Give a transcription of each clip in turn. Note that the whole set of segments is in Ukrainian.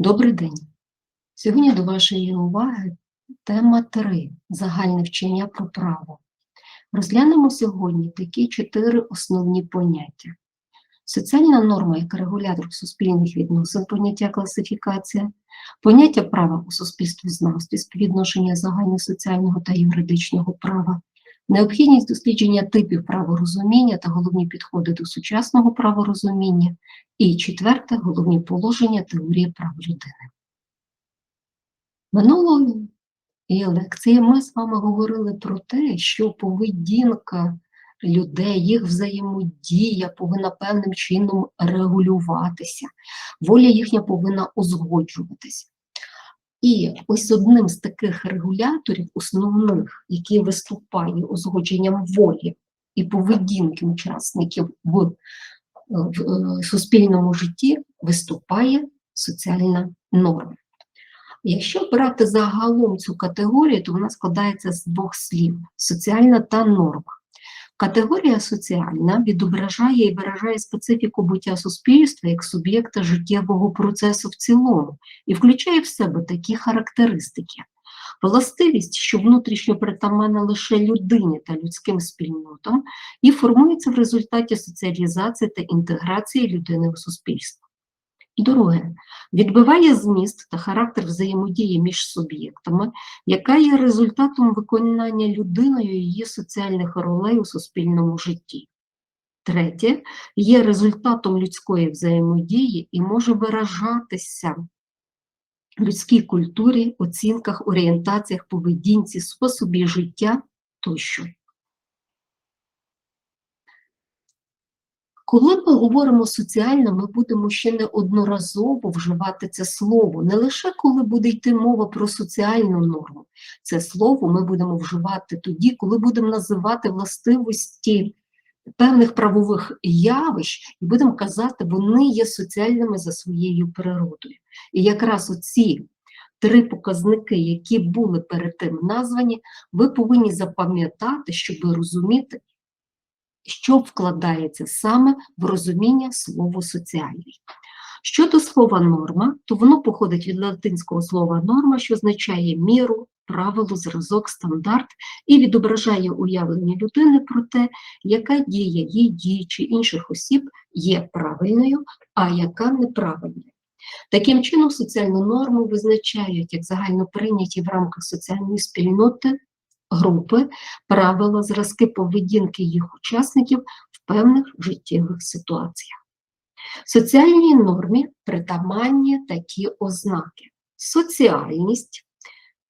Добрий день. Сьогодні до вашої уваги тема 3 загальне вчення про право. Розглянемо сьогодні такі чотири основні поняття. Соціальна норма як регулятор суспільних відносин, поняття класифікація, поняття права у суспільствознавстві, співвідношення загальносоціального та юридичного права, необхідність дослідження типів праворозуміння та головні підходи до сучасного праворозуміння, і четверте головні положення теорії прав людини. Минулої лекції ми з вами говорили про те, що поведінка людей, їх взаємодія повинна певним чином регулюватися, воля їхня повинна узгоджуватися. І ось одним з таких регуляторів, основних, який виступає узгодженням волі і поведінки учасників в в е, суспільному житті виступає соціальна норма. Якщо брати загалом цю категорію, то вона складається з двох слів соціальна та норма. Категорія соціальна відображає і виражає специфіку буття суспільства як суб'єкта життєвого процесу в цілому і включає в себе такі характеристики. Властивість, що внутрішньо притаманна лише людині та людським спільнотам, і формується в результаті соціалізації та інтеграції людини у суспільство. Друге, відбиває зміст та характер взаємодії між суб'єктами, яка є результатом виконання людиною її соціальних ролей у суспільному житті. Третє, є результатом людської взаємодії і може виражатися людській культурі, оцінках, орієнтаціях, поведінці, способі життя тощо. Коли ми говоримо соціально, ми будемо ще неодноразово вживати це слово, не лише коли буде йти мова про соціальну норму. Це слово ми будемо вживати тоді, коли будемо називати властивості певних правових явищ, і будемо казати, вони є соціальними за своєю природою. І якраз оці три показники, які були перед тим названі, ви повинні запам'ятати, щоб розуміти, що вкладається саме в розуміння слова соціальний. Щодо слова норма, то воно походить від латинського слова норма, що означає міру, правило, зразок, стандарт і відображає уявлення людини про те, яка дія її дії чи інших осіб є правильною, а яка неправильною. Таким чином, соціальну норму визначають як загально прийняті в рамках соціальної спільноти групи, правила, зразки поведінки їх учасників в певних життєвих ситуаціях. Соціальній нормі притаманні такі ознаки. Соціальність,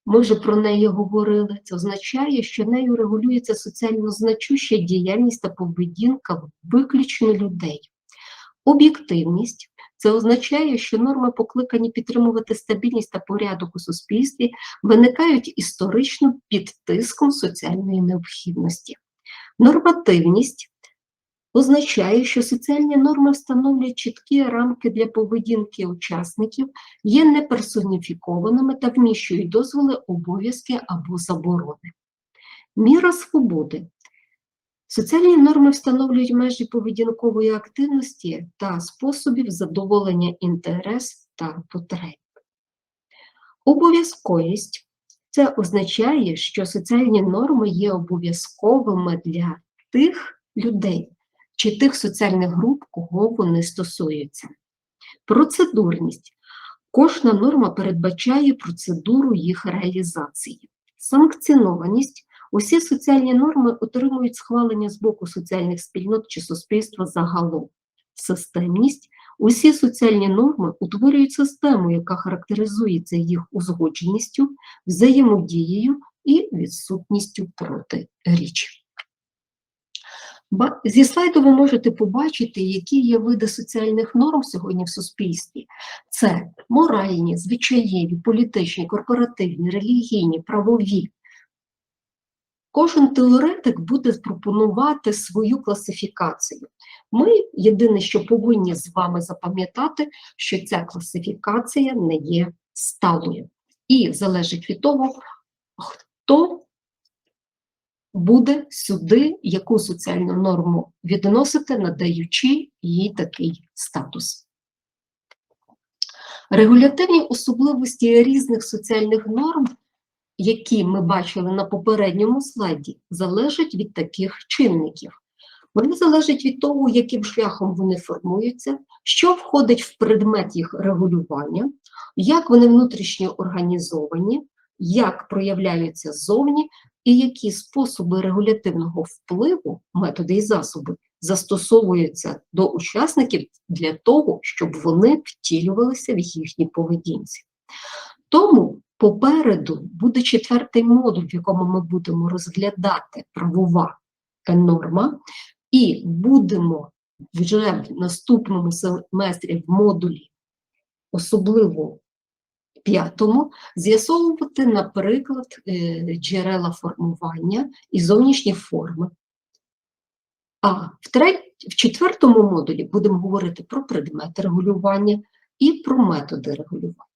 ми вже про неї говорили, це означає, що нею регулюється соціально значуща діяльність та поведінка виключно людей. Об'єктивність це означає, що норми, покликані підтримувати стабільність та порядок у суспільстві, виникають історично під тиском соціальної необхідності. Нормативність означає, що соціальні норми встановлюють чіткі рамки для поведінки учасників, є неперсоніфікованими та вміщують дозволи, обов'язки або заборони. Міра свободи Соціальні норми встановлюють межі поведінкової активності та способів задоволення інтерес та потреб. Обов'язковість це означає, що соціальні норми є обов'язковими для тих людей чи тих соціальних груп, кого вони стосуються. Процедурність. Кожна норма передбачає процедуру їх реалізації. Санкціонованість Усі соціальні норми отримують схвалення з боку соціальних спільнот чи суспільства загалом. Системність. Усі соціальні норми утворюють систему, яка характеризується їх узгодженістю, взаємодією і відсутністю протиріч. Зі слайду ви можете побачити, які є види соціальних норм сьогодні в суспільстві. Це моральні, звичаєві, політичні, корпоративні, релігійні, правові, Кожен теоретик буде пропонувати свою класифікацію. Ми єдине, що повинні з вами запам'ятати, що ця класифікація не є сталою. І залежить від того, хто буде сюди яку соціальну норму відносити, надаючи їй такий статус. Регулятивні особливості різних соціальних норм, які ми бачили на попередньому слайді, залежать від таких чинників. Вони залежать від того, яким шляхом вони формуються, що входить в предмет їх регулювання, як вони внутрішньо організовані, як проявляються ззовні, і які способи регулятивного впливу, методи і засоби застосовуються до учасників для того, щоб вони втілювалися в їхній поведінці. Тому попереду буде четвертий модуль, в якому ми будемо розглядати правова норма, і будемо вже в наступному семестрі в модулі, особливо п'ятому, з'ясовувати, наприклад, е, джерела формування і зовнішні форми. А в, треть, в четвертому модулі будемо говорити про предмети регулювання і про методи регулювання.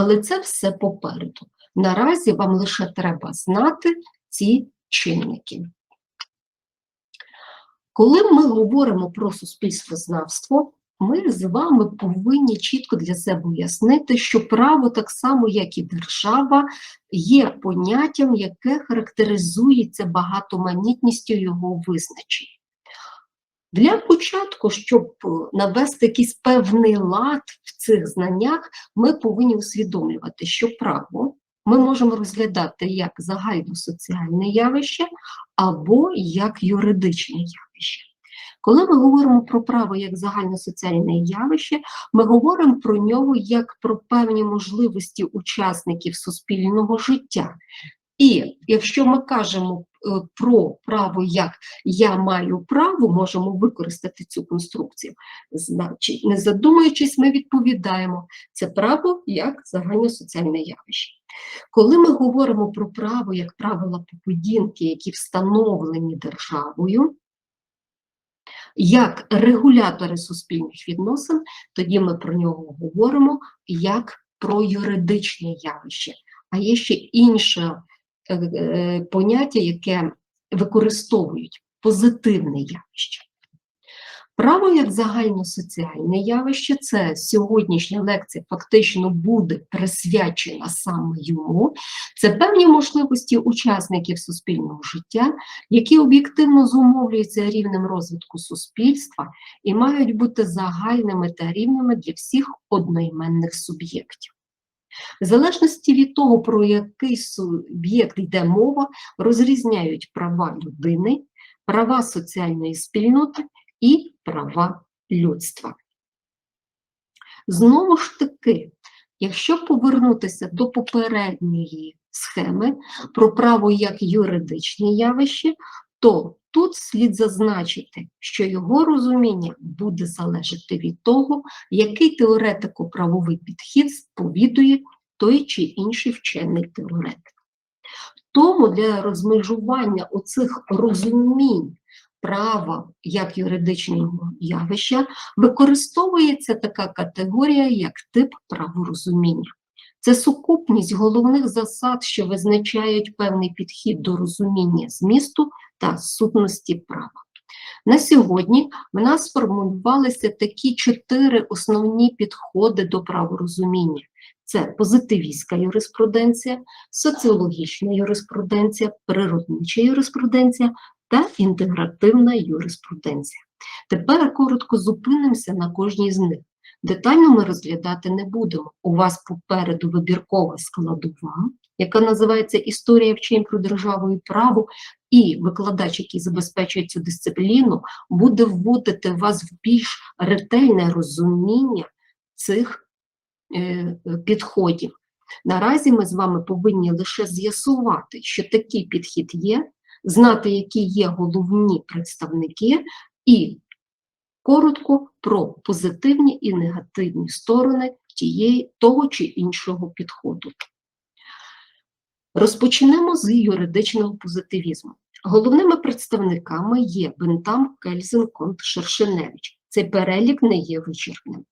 Але це все попереду. Наразі вам лише треба знати ці чинники. Коли ми говоримо про суспільствознавство, ми з вами повинні чітко для себе уяснити, що право, так само як і держава, є поняттям, яке характеризується багатоманітністю його визначень. Для початку, щоб навести якийсь певний лад в цих знаннях, ми повинні усвідомлювати, що право ми можемо розглядати як загальносоціальне явище або як юридичне явище. Коли ми говоримо про право як загальносоціальне явище, ми говоримо про нього як про певні можливості учасників суспільного життя. І якщо ми кажемо е, про право як я маю право, можемо використати цю конструкцію, значить, не задумуючись, ми відповідаємо це право як загальносоціальне явище. Коли ми говоримо про право як правила поведінки, які встановлені державою, як регулятори суспільних відносин, тоді ми про нього говоримо як про юридичне явище. А є ще інше е, е, поняття, яке використовують позитивне явище. Право як загальносоціальне явище, це сьогоднішня лекція фактично буде присвячена саме йому. Це певні можливості учасників суспільного життя, які об'єктивно зумовлюються рівнем розвитку суспільства і мають бути загальними та рівними для всіх одноіменних суб'єктів. В залежності від того, про який суб'єкт йде мова, розрізняють права людини, права соціальної спільноти і права людства. Знову ж таки, якщо повернутися до попередньої схеми про право як юридичне явище, то тут слід зазначити, що його розуміння буде залежати від того, який теоретико-правовий підхід сповідує той чи інший вчений теоретик. Тому для розмежування оцих розумінь права як юридичного явища використовується така категорія, як тип праворозуміння. Це сукупність головних засад, що визначають певний підхід до розуміння змісту та сутності права. На сьогодні в нас сформулювалися такі чотири основні підходи до праворозуміння: це позитивістська юриспруденція, соціологічна юриспруденція, природнича юриспруденція та інтегративна юриспруденція. Тепер коротко зупинимося на кожній з них. Детально ми розглядати не будемо. У вас попереду вибіркова складова, яка називається Історія вчень про державу і право, і викладач, який забезпечує цю дисципліну, буде вводити вас в більш ретельне розуміння цих е, підходів. Наразі ми з вами повинні лише з'ясувати, що такий підхід є, знати, які є головні представники, і коротко про позитивні і негативні сторони тієї, того чи іншого підходу. Розпочнемо з юридичного позитивізму. Головними представниками є Бентам, Кельзен, Конт, Шершеневич. Цей перелік не є вичерпним.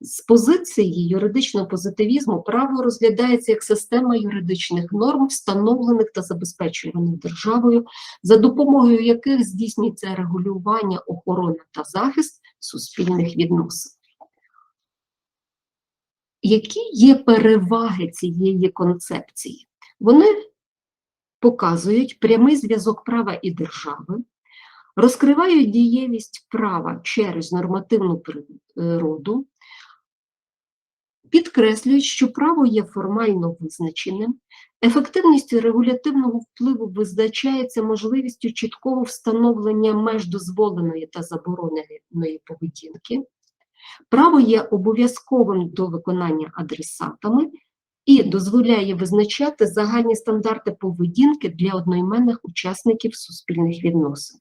З позиції юридичного позитивізму право розглядається як система юридичних норм, встановлених та забезпечуваних державою, за допомогою яких здійснюється регулювання, охорона та захист суспільних відносин. Які є переваги цієї концепції? Вони показують прямий зв'язок права і держави, розкривають дієвість права через нормативну природу, підкреслюють, що право є формально визначеним, ефективністю регулятивного впливу визначається можливістю чіткого встановлення меж дозволеної та забороненої поведінки, право є обов'язковим до виконання адресатами і дозволяє визначати загальні стандарти поведінки для одноіменних учасників суспільних відносин.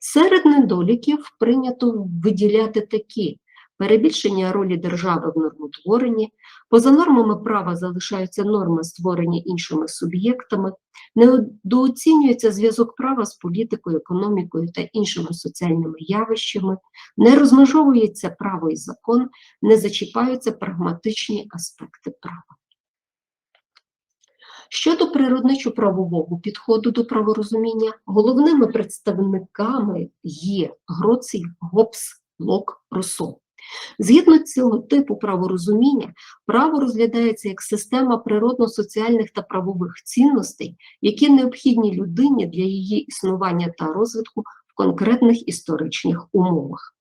Серед недоліків прийнято виділяти такі перебільшення ролі держави в нормотворенні, поза нормами права залишаються норми, створені іншими суб'єктами, недооцінюється зв'язок права з політикою, економікою та іншими соціальними явищами, не розмежовується право і закон, не зачіпаються прагматичні аспекти права. Щодо природничо-правового підходу до праворозуміння, головними представниками є Гроцій, Гоббс, Лок, Руссо. Згідно цього типу праворозуміння, право розглядається як система природно-соціальних та правових цінностей, які необхідні людині для її існування та розвитку в конкретних історичних умовах.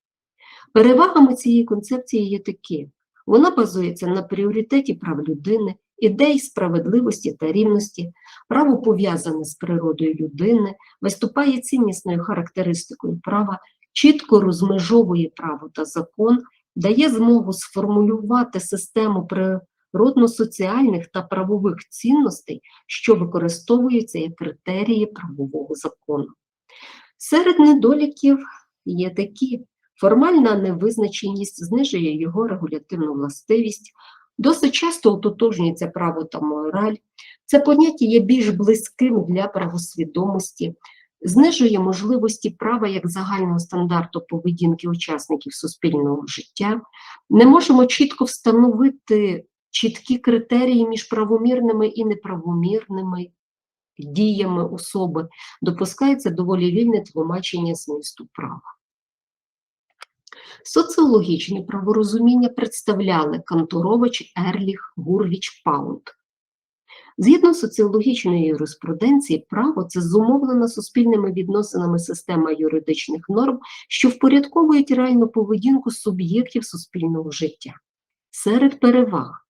Перевагами цієї концепції є такі: вона базується на пріоритеті прав людини, ідей справедливості та рівності, право пов'язане з природою людини, виступає ціннісною характеристикою права, чітко розмежовує право та закон, дає змогу сформулювати систему природно-соціальних та правових цінностей, що використовуються як критерії правового закону. Серед недоліків є такі. Формальна невизначеність знижує його регулятивну властивість, досить часто ототожнюється право та мораль. Це поняття є більш близьким для правосвідомості, знижує можливості права як загального стандарту поведінки учасників суспільного життя. Не можемо чітко встановити чіткі критерії між правомірними і неправомірними діями особи, допускається доволі вільне тлумачення змісту права. Соціологічне праворозуміння представляли Канторович, Ерліх, Гурвіч, Паунд. Згідно соціологічної юриспруденції, право це зумовлена суспільними відносинами система юридичних норм, що впорядковують реальну поведінку суб'єктів суспільного життя. Серед переваг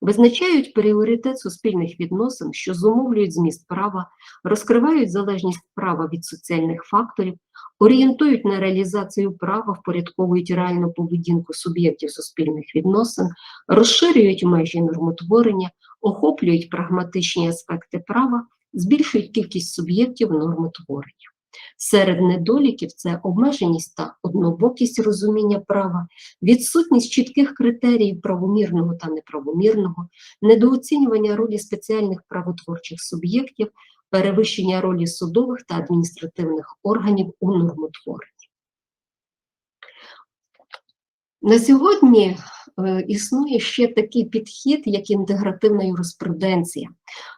визначають пріоритет суспільних відносин, що зумовлюють зміст права, розкривають залежність права від соціальних факторів, орієнтують на реалізацію права, впорядковують реальну поведінку суб'єктів суспільних відносин, розширюють межі нормотворення, охоплюють прагматичні аспекти права, збільшують кількість суб'єктів нормотворення. Серед недоліків це обмеженість та однобокість розуміння права, відсутність чітких критеріїв правомірного та неправомірного, недооцінювання ролі спеціальних правотворчих суб'єктів, перевищення ролі судових та адміністративних органів у нормотворенні. На сьогодні е, існує ще такий підхід, як інтегративна юриспруденція.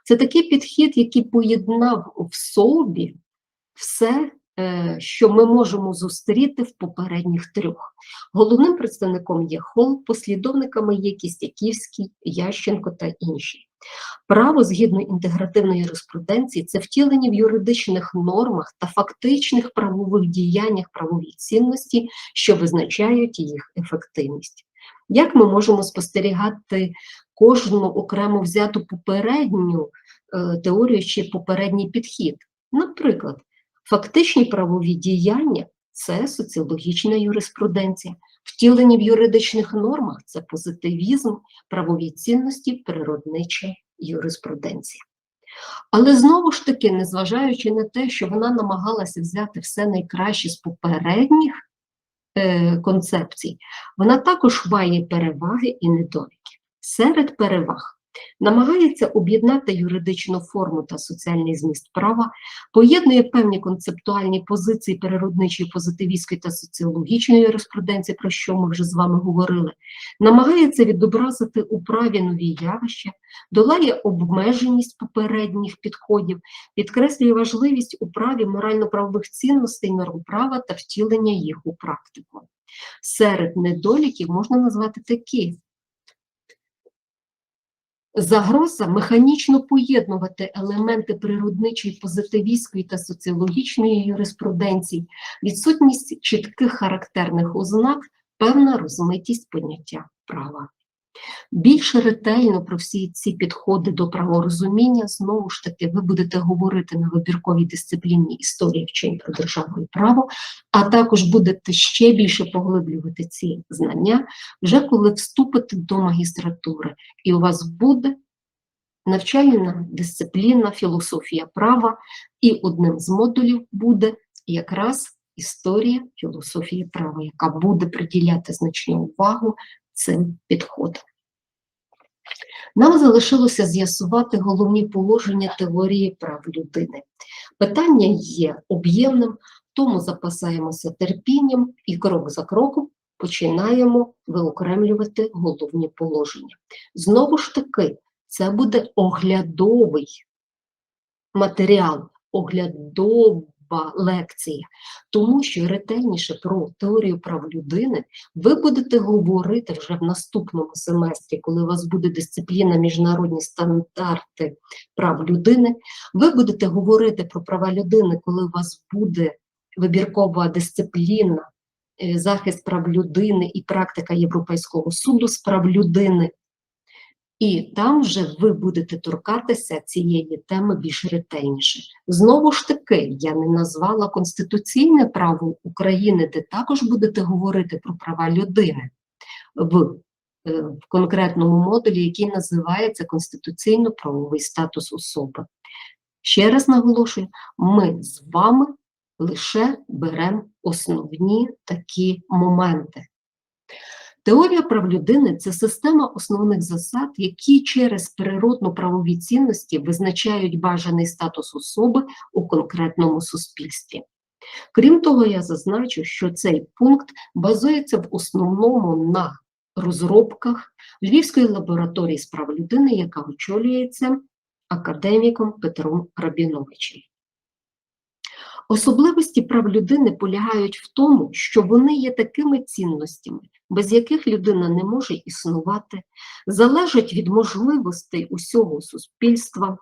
Це такий підхід, який поєднав в собі все, е, що ми можемо зустріти в попередніх трьох. Головним представником є Холл, послідовниками є Кістяківський, Ященко та інші. Право згідно інтегративної юриспруденції це втілення в юридичних нормах та фактичних правових діяннях правовій цінності, що визначають їх ефективність. Як ми можемо спостерігати кожну окремо взяту попередню е, теорію чи попередній підхід? Наприклад, фактичні правові діяння це соціологічна юриспруденція, Втілені в юридичних нормах це позитивізм, правові цінності, природнича юриспруденція. Але знову ж таки, незважаючи на те, що вона намагалася взяти все найкраще з попередніх е, концепцій, вона також має переваги і недоліки. Серед переваг намагається об'єднати юридичну форму та соціальний зміст права, поєднує певні концептуальні позиції природничої, позитивістської та соціологічної юриспруденції, про що ми вже з вами говорили, намагається відобразити у праві нові явища, долає обмеженість попередніх підходів, підкреслює важливість у праві морально-правових цінностей норм права та втілення їх у практику. Серед недоліків можна назвати такі Загроза механічно поєднувати елементи природничої, позитивістської та соціологічної юриспруденції, відсутність чітких характерних ознак, певна розмитість поняття права. Більш ретельно про всі ці підходи до праворозуміння, знову ж таки, ви будете говорити на вибірковій дисципліні історії вчень про державу і право, а також будете ще більше поглиблювати ці знання, вже коли вступите до магістратури, і у вас буде навчальна дисципліна, філософія права, і одним з модулів буде якраз історія філософії права, яка буде приділяти значну увагу цим підходам. Нам залишилося з'ясувати головні положення теорії прав людини. Питання є об'ємним, тому запасаємося терпінням і крок за кроком починаємо виокремлювати головні положення. Знову ж таки, це буде оглядовий матеріал, оглядова лекція, тому що ретельніше про теорію прав людини ви будете говорити вже в наступному семестрі, коли у вас буде дисципліна міжнародні стандарти прав людини. Ви будете говорити про права людини, коли у вас буде вибіркова дисципліна, е, захист прав людини і практика Європейського суду з прав людини. І там вже ви будете торкатися цієї теми більш ретельніше. Знову ж таки, я не назвала конституційне право України, де також будете говорити про права людини в, е, в конкретному модулі, який називається конституційно-правовий статус особи. Ще раз наголошую, ми з вами лише беремо основні такі моменти. Теорія прав людини це система основних засад, які через природно-правові цінності визначають бажаний статус особи у конкретному суспільстві. Крім того, я зазначу, що цей пункт базується в основному на розробках Львівської лабораторії з прав людини, яка очолюється академіком Петром Рабіновичем. Особливості прав людини полягають в тому, що вони є такими цінностями, без яких людина не може існувати, залежать від можливостей усього суспільства,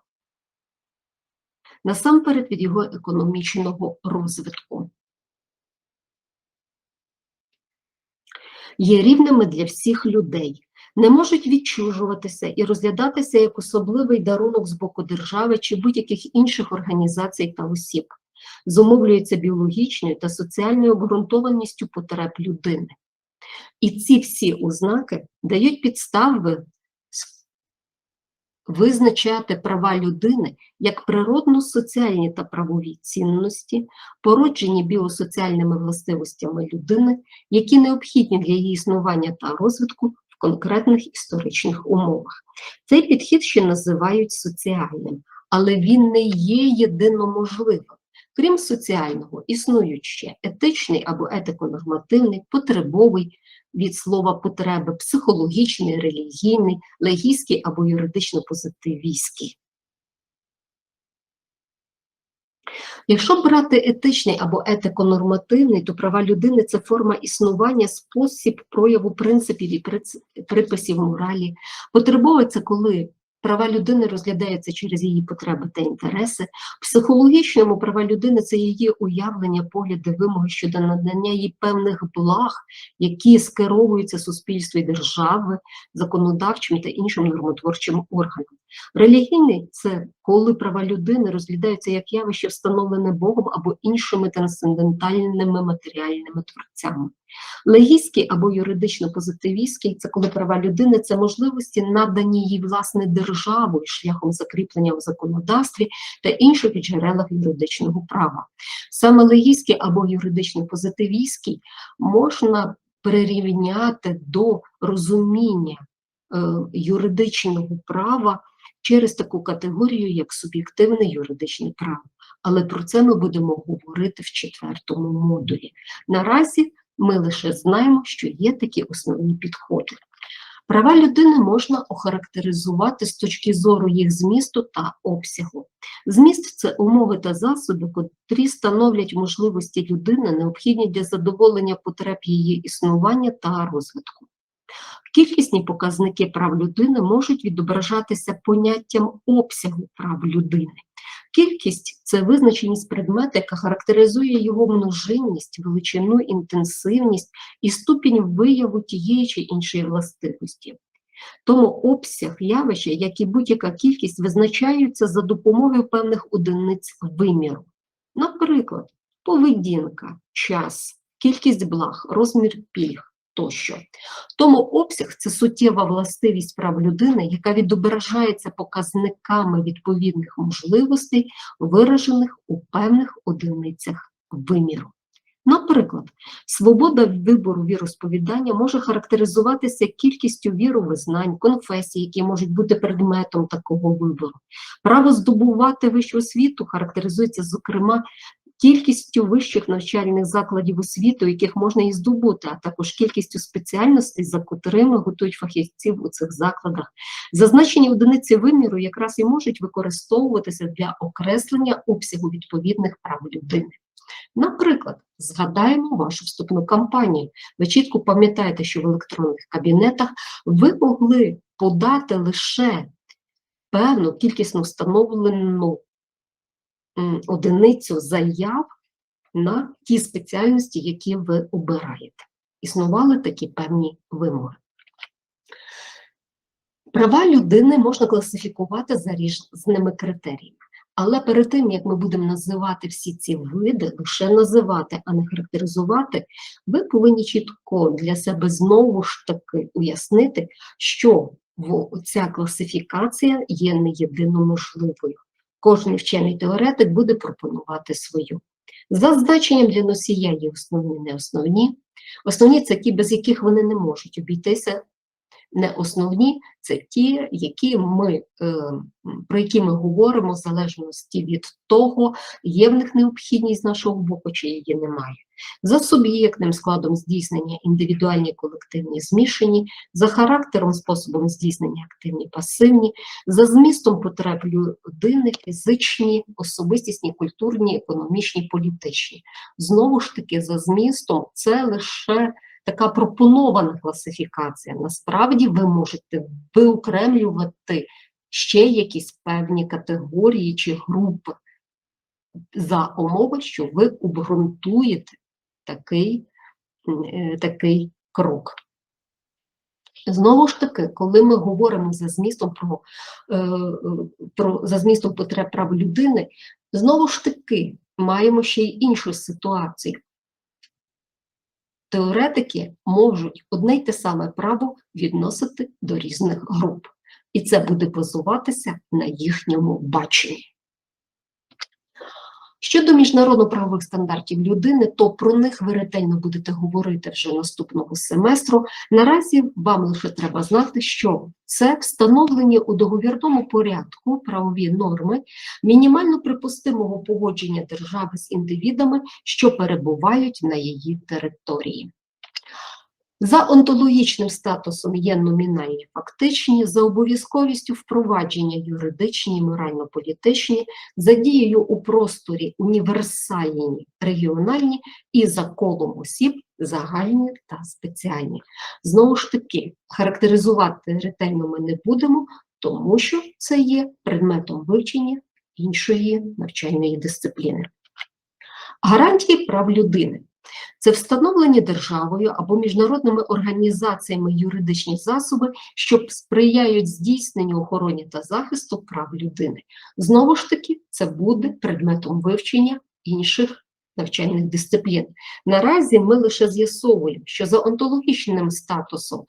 насамперед від його економічного розвитку. Є рівними для всіх людей, не можуть відчужуватися і розглядатися як особливий дарунок з боку держави чи будь-яких інших організацій та осіб зумовлюється біологічною та соціальною обґрунтованістю потреб людини. І ці всі ознаки дають підстави визначати права людини як природно-соціальні та правові цінності, породжені біосоціальними властивостями людини, які необхідні для її існування та розвитку в конкретних історичних умовах. Цей підхід ще називають соціальним, але він не є єдиноможливим. Крім соціального, існують ще етичний або етико-нормативний, потребовий від слова потреби, психологічний, релігійний, легійський або юридично-позитивістський. Якщо брати етичний або етико-нормативний, то права людини це форма існування, спосіб прояву принципів і приписів моралі. Потребовий це коли Права людини розглядаються через її потреби та інтереси. Психологічному права людини це її уявлення, погляди, вимоги щодо надання їй певних благ, які скеровуються суспільству і держави, законодавчим та іншим нормотворчим органам. Релігійний це коли права людини розглядаються як явище, встановлене Богом або іншими трансцендентальними матеріальними творцями. Легійський або юридично-позитивістський це коли права людини це можливості, надані їй власне державою шляхом закріплення в законодавстві та інших джерелах юридичного права. Саме легійський або юридично-позитивістський можна прирівняти до розуміння е, юридичного права через таку категорію, як суб'єктивне юридичне право. Але про це ми будемо говорити в четвертому модулі. Наразі ми лише знаємо, що є такі основні підходи. Права людини можна охарактеризувати з точки зору їх змісту та обсягу. Зміст це умови та засоби, котрі становлять можливості людини, необхідні для задоволення потреб її існування та розвитку. Кількісні показники прав людини можуть відображатися поняттям обсягу прав людини. Кількість це визначеність предмета, яка характеризує його множинність, величину, інтенсивність і ступінь вияву тієї чи іншої властивості. Тому обсяг явища, як і будь-яка кількість, визначаються за допомогою певних одиниць виміру. Наприклад, поведінка, час, кількість благ, розмір пільг тощо. Тому обсяг це суттєва властивість прав людини, яка відображається показниками відповідних можливостей, виражених у певних одиницях виміру. Наприклад, свобода вибору віросповідання може характеризуватися кількістю віровизнань, конфесій, які можуть бути предметом такого вибору. Право здобувати вищу освіту характеризується, зокрема, кількістю вищих навчальних закладів освіти, яких можна і здобути, а також кількістю спеціальностей, за котрими готують фахівців у цих закладах. Зазначені одиниці виміру якраз і можуть використовуватися для окреслення обсягу відповідних прав людини. Наприклад, згадаємо вашу вступну кампанію. Ви чітко пам'ятаєте, що в електронних кабінетах ви могли подати лише певну кількісно встановлену одиницю заяв на ті спеціальності, які ви обираєте. Існували такі певні вимоги. Права людини можна класифікувати за різними критеріями. Але перед тим, як ми будемо називати всі ці види, лише називати, а не характеризувати, ви повинні чітко для себе знову ж таки уяснити, що ця класифікація є не єдино можливою. Кожен вчений теоретик буде пропонувати свою. За значенням для носія є основні, не основні. Основні це ті, без яких вони не можуть обійтися не основні, це ті, які ми, е, про які ми говоримо в залежності від того, є в них необхідність з нашого боку, чи її немає. За суб'єктним складом здійснення індивідуальні колективні змішані, за характером, способом здійснення активні, пасивні, за змістом потреб людини, фізичні, особистісні, культурні, економічні, політичні. Знову ж таки, за змістом це лише така пропонована класифікація. Насправді ви можете виокремлювати ще якісь певні категорії чи групи за умови, що ви обґрунтуєте такий, е, такий крок. Знову ж таки, коли ми говоримо за змістом про, е, про за змістом потреб прав людини, знову ж таки маємо ще й іншу ситуацію теоретики можуть одне й те саме право відносити до різних груп. І це буде базуватися на їхньому баченні. Щодо міжнародно-правових стандартів людини, то про них ви ретельно будете говорити вже наступного семестру. Наразі вам лише треба знати, що це встановлені у договірному порядку правові норми мінімально припустимого погодження держави з індивідами, що перебувають на її території. За онтологічним статусом є номінальні фактичні, за обов'язковістю впровадження юридичні, морально-політичні, за дією у просторі універсальні, регіональні і за колом осіб загальні та спеціальні. Знову ж таки, характеризувати ретельно ми не будемо, тому що це є предметом вивчення іншої навчальної дисципліни. Гарантії прав людини. Це встановлені державою або міжнародними організаціями юридичні засоби, що сприяють здійсненню охороні та захисту прав людини. Знову ж таки, це буде предметом вивчення інших навчальних дисциплін. Наразі ми лише з'ясовуємо, що за онтологічним статусом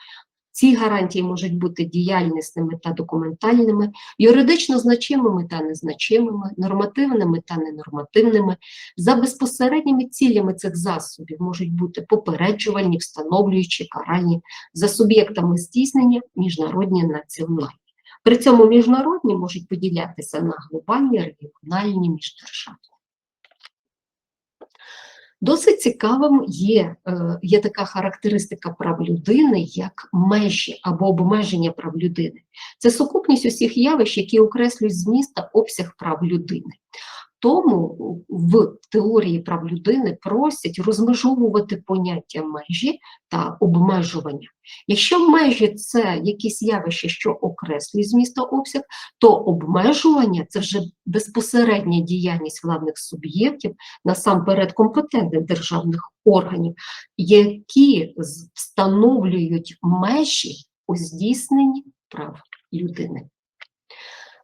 ці гарантії можуть бути діяльнісними та документальними, юридично значимими та незначимими, нормативними та ненормативними. За безпосередніми цілями цих засобів можуть бути попереджувальні, встановлюючі, каральні, за суб'єктами здійснення міжнародні національні. При цьому міжнародні можуть поділятися на глобальні, регіональні, міждержавні. Досить цікавим є е, є така характеристика прав людини, як межі або обмеження прав людини. Це сукупність усіх явищ, які окреслюють зміст та обсяг прав людини. Тому в теорії прав людини просять розмежовувати поняття межі та обмежування. Якщо межі це якісь явища, що окреслюють зміст обсяг, то обмежування це вже безпосередня діяльність владних суб'єктів, насамперед компетентних державних органів, які встановлюють межі у здійсненні прав людини.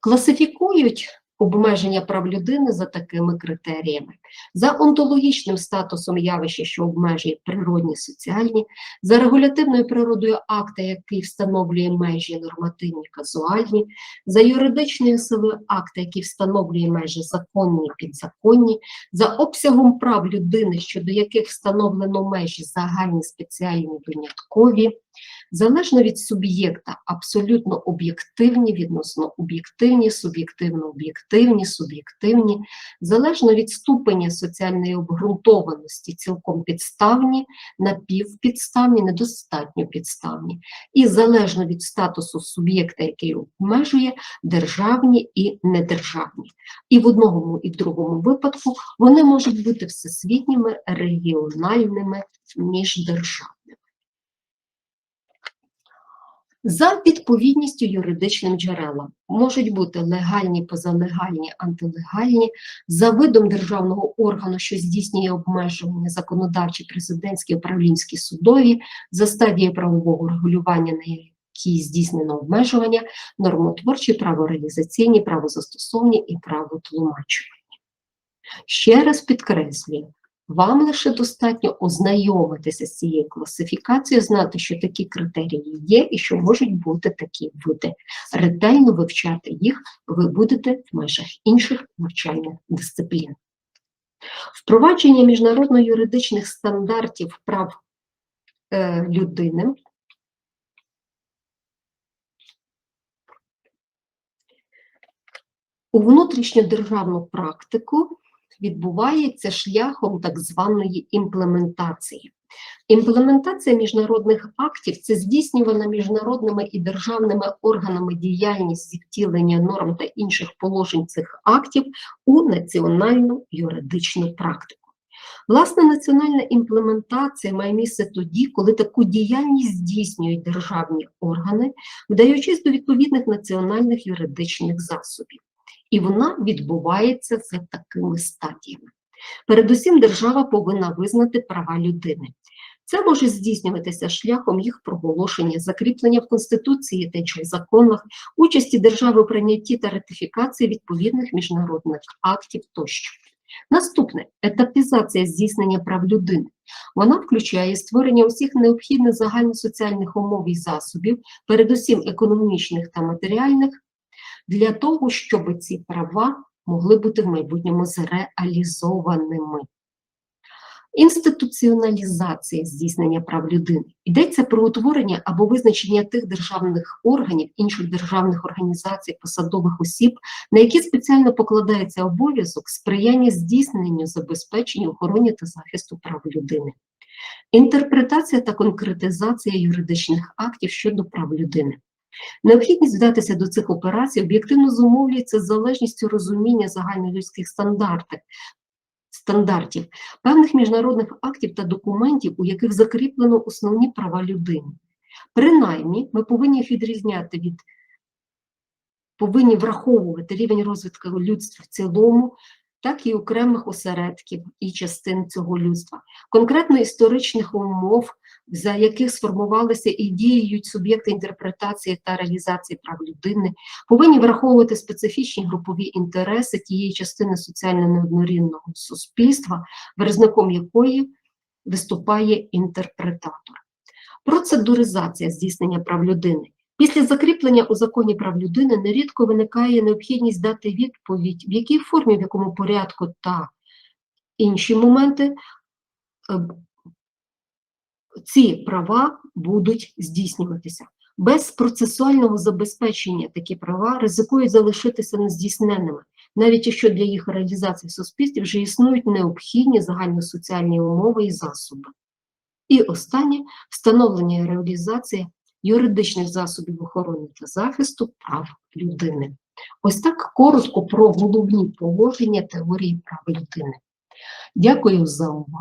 Класифікують обмеження прав людини за такими критеріями: за онтологічним статусом явища, що обмежує природні соціальні, за регулятивною природою акта, який встановлює межі нормативні казуальні, за юридичною силою акта, який встановлює межі законні і підзаконні, за обсягом прав людини, щодо яких встановлено межі загальні, спеціальні, виняткові, залежно від суб'єкта, абсолютно об'єктивні, відносно об'єктивні, суб'єктивно об'єктивні, суб'єктивні, залежно від ступеня соціальної обґрунтованості, цілком підставні, напівпідставні, недостатньо підставні, і залежно від статусу суб'єкта, який обмежує, державні і недержавні. І в одному і в другому випадку вони можуть бути всесвітніми, регіональними, міждержавними. За відповідністю юридичним джерелам можуть бути легальні, позалегальні, антилегальні, за видом державного органу, що здійснює обмежування, законодавчі, президентські, управлінські, судові, за стадією правового регулювання, на якій здійснено обмежування, нормотворчі, правореалізаційні, правозастосовні і правотлумачувальні. Ще раз підкреслюю, вам лише достатньо ознайомитися з цією класифікацією, знати, що такі критерії є і що можуть бути такі види. Ретельно вивчати їх ви будете в межах інших навчальних дисциплін. Впровадження міжнародно-юридичних стандартів прав е, людини у внутрішньодержавну практику відбувається шляхом так званої імплементації. Імплементація міжнародних актів це здійснювана міжнародними і державними органами діяльність зі втілення норм та інших положень цих актів у національну юридичну практику. Власне, національна імплементація має місце тоді, коли таку діяльність здійснюють державні органи, вдаючись до відповідних національних юридичних засобів і вона відбувається за такими стадіями. Передусім, держава повинна визнати права людини. Це може здійснюватися шляхом їх проголошення, закріплення в Конституції та інших законах, участі держави у прийнятті та ратифікації відповідних міжнародних актів тощо. Наступне етапізація здійснення прав людини. Вона включає створення усіх необхідних загальносоціальних умов і засобів, передусім економічних та матеріальних, для того, щоб ці права могли бути в майбутньому зреалізованими. Інституціоналізація здійснення прав людини йдеться про утворення або визначення тих державних органів, інших державних організацій, посадових осіб, на які спеціально покладається обов'язок сприяння здійсненню, забезпеченню, охороні та захисту прав людини. Інтерпретація та конкретизація юридичних актів щодо прав людини. Необхідність вдатися до цих операцій об'єктивно зумовлюється залежністю розуміння загальнолюдських стандартів, стандартів, певних міжнародних актів та документів, у яких закріплено основні права людини. Принаймні, ми повинні їх відрізняти від повинні враховувати рівень розвитку людства в цілому, так і окремих осередків і частин цього людства, конкретно історичних умов, за яких сформувалися і діють суб'єкти інтерпретації та реалізації прав людини, повинні враховувати специфічні групові інтереси тієї частини соціально неоднорідного суспільства, виразником якої виступає інтерпретатор. Процедуризація здійснення прав людини. Після закріплення у законі прав людини нерідко виникає необхідність дати відповідь, в якій формі, в якому порядку та інші моменти е, ці права будуть здійснюватися. Без процесуального забезпечення такі права ризикують залишитися нездійсненними, навіть якщо для їх реалізації в суспільстві вже існують необхідні загальносоціальні умови і засоби. І останнє встановлення і реалізація юридичних засобів охорони та захисту прав людини. Ось так коротко про головні положення теорії прав людини. Дякую за увагу.